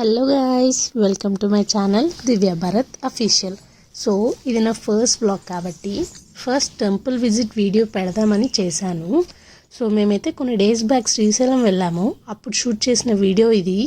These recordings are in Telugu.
Hello guys welcome to my channel Divya Bharat official so ఇది నా ఫస్ట్ బ్లాగ్ కాబట్టి ఫస్ట్ టెంపుల్ విజిట్ వీడియో పెడదామని చేశాను. సో మేమైతే కొన్ని డేస్ బ్యాక్ శ్రీశైలం వెళ్ళాము. అప్పుడు షూట్ చేసిన వీడియో ఇది.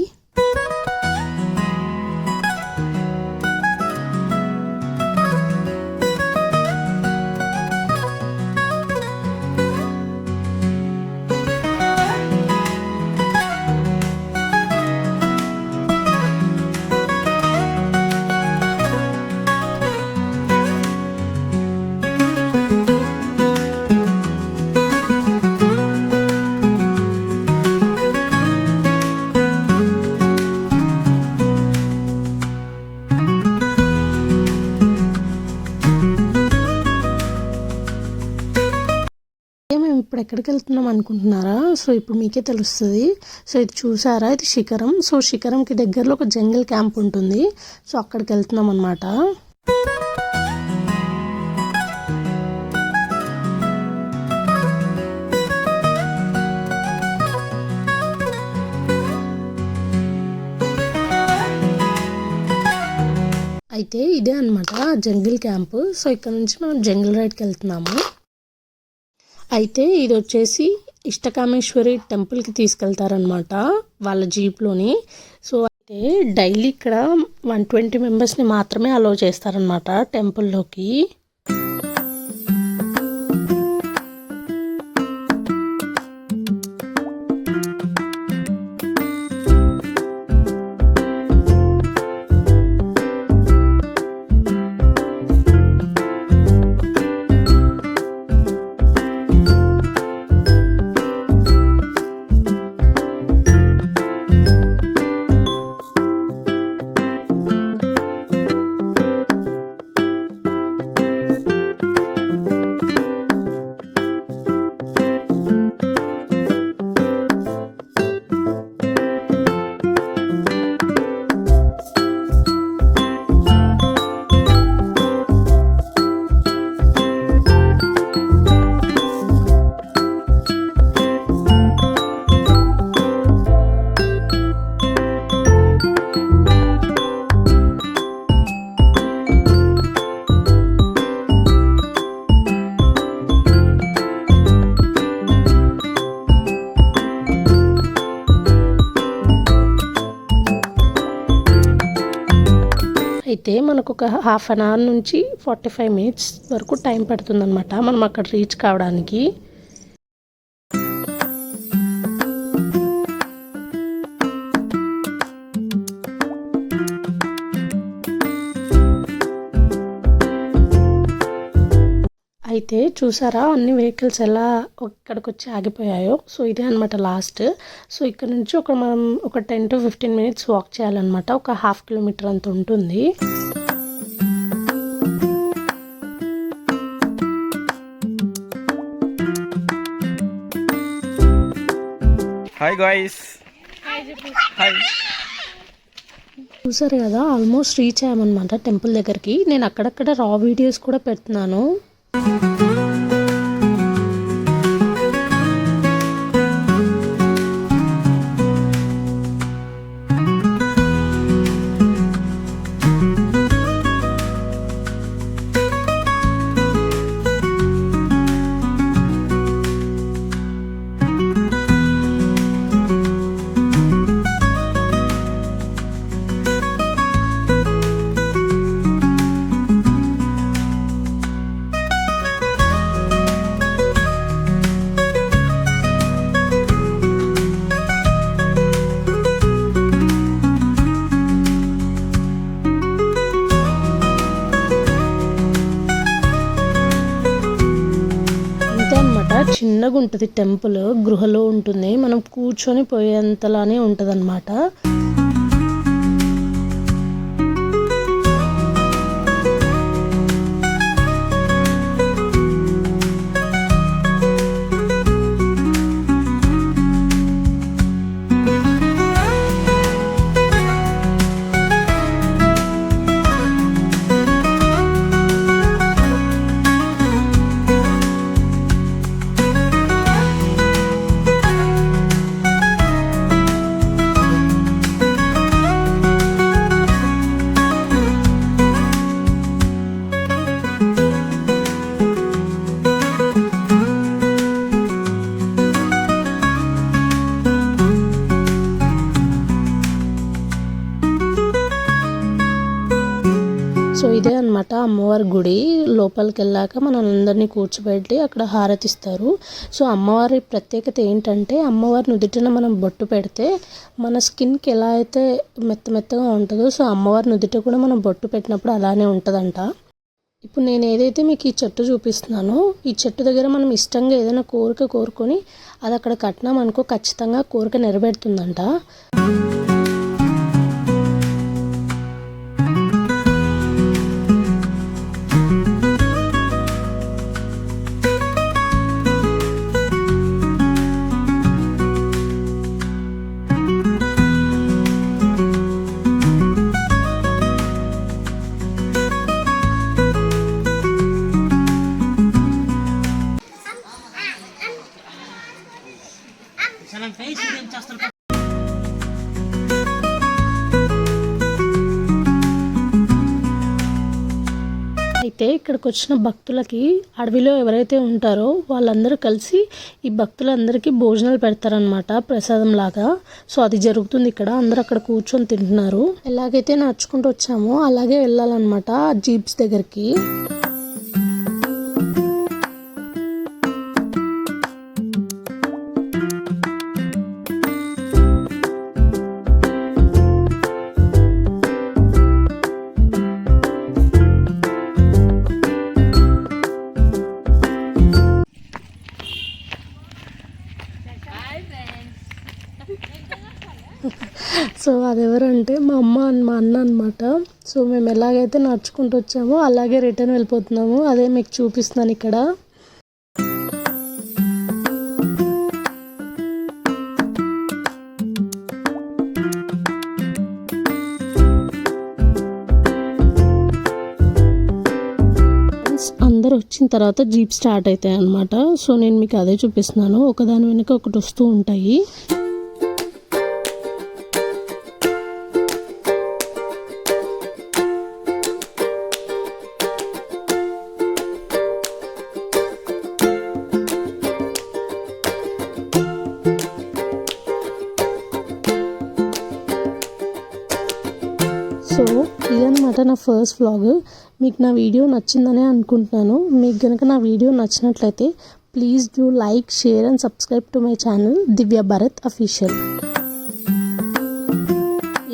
ఇప్పుడు ఎక్కడికి వెళ్తున్నాం అనుకుంటున్నారా? సో ఇప్పుడు మీకే తెలుస్తుంది. సో ఇది చూసారా? ఇది శిఖరం. సో శిఖరంకి దగ్గరలో ఒక జంగిల్ క్యాంప్ ఉంటుంది. సో అక్కడికి వెళ్తున్నాం అనమాట అయితే ఇదే అనమాట జంగిల్ క్యాంప్. సో ఇక్కడ నుంచి మనం జంగిల్ రైడ్కి వెళ్తున్నాము. అయితే ఇది వచ్చేసి ఇష్టకామేశ్వరి టెంపుల్కి తీసుకెళ్తారనమాట వాళ్ళ జీప్లోని. సో అయితే డైలీ ఇక్కడ వన్ ట్వంటీ మెంబర్స్ని మాత్రమే అలో చేస్తారనమాట టెంపుల్లోకి. అయితే మనకు ఒక హాఫ్ అన్ అవర్ నుంచి ఫార్టీ ఫైవ్ మినిట్స్ వరకు టైం పడుతుందన్నమాట. మనం అక్కడ రీచ్ కావడానికి. అయితే చూసారా అన్ని వెహికల్స్ ఎలా ఇక్కడికి వచ్చి ఆగిపోయాయో? సో ఇదే అనమాట లాస్ట్. సో ఇక్కడ నుంచి ఒక మనం ఒక ten to fifteen minutes walk చేయాలన్నమాట. ఒక హాఫ్ కిలోమీటర్ అంత ఉంటుంది. హాయ్ గాయ్స్ హాయ్ చూసారు కదా ఆల్మోస్ట్ రీచ్ అయ్యామన్నమాట టెంపుల్ దగ్గరికి. నేను అక్కడక్కడ రా వీడియోస్ కూడా పెడుతున్నాను. అంతే చిన్నగా ఉంటుంది టెంపుల్ గృహలో ఉంటుంది. మనం కూర్చొని పోయేంతలానే ఉంటుంది అనమాట సో ఇదే అన్నమాట అమ్మవారి గుడి. లోపలికి వెళ్ళాక మనందరినీ కూర్చోబెట్టి అక్కడ హారతిస్తారు. సో అమ్మవారి ప్రత్యేకత ఏంటంటే అమ్మవారి నుదుటిన మనం బొట్టు పెడితే మన స్కిన్కి ఎలా అయితే మెత్త మెత్తగా ఉంటుందో సో అమ్మవారి నుదుట కూడా మనం బొట్టు పెట్టినప్పుడు అలానే ఉంటుందంట. ఇప్పుడు నేను ఏదైతే మీకు ఈ చెట్టు చూపిస్తున్నానో ఈ చెట్టు దగ్గర మనం ఇష్టంగా ఏదైనా కోరిక కోరుకొని అది అక్కడ కట్టినాం అనుకో ఖచ్చితంగా కోరిక నెరవేరుతుందంట. అయితే ఇక్కడికి వచ్చిన భక్తులకి అడవిలో ఎవరైతే ఉంటారో వాళ్ళందరూ కలిసి ఈ భక్తులందరికీ భోజనాలు పెడతారనమాట ప్రసాదం లాగా. సో అది జరుగుతుంది ఇక్కడ. అందరూ అక్కడ కూర్చొని తింటున్నారు. ఎలాగైతే నడుచుకుంటూ వచ్చామో అలాగే వెళ్ళాలన్నమాట జీప్స్ దగ్గరికి. సో అది ఎవరంటే మా అమ్మ అండ్ మా అన్న అనమాట సో మేము ఎలాగైతే నడుచుకుంటూ వచ్చామో అలాగే రిటర్న్ వెళ్ళిపోతున్నాము. అదే మీకు చూపిస్తున్నాను ఇక్కడ. అందరు వచ్చిన తర్వాత జీప్ స్టార్ట్ అవుతాయి అనమాట సో నేను మీకు అదే చూపిస్తున్నాను. ఒకదాని వెనుక ఒకటి వస్తూ ఉంటాయి. నా ఫస్ట్ వ్లాగ్ మీకు నా వీడియో నచ్చిందనే అనుకుంటున్నాను. మీకు కనుక నా వీడియో నచ్చినట్లయితే please do like share and subscribe to my channel Divya Bharat official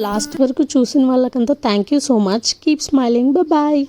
last వరకు చూసిన వాళ్ళకంతా thank you so much keep smiling bye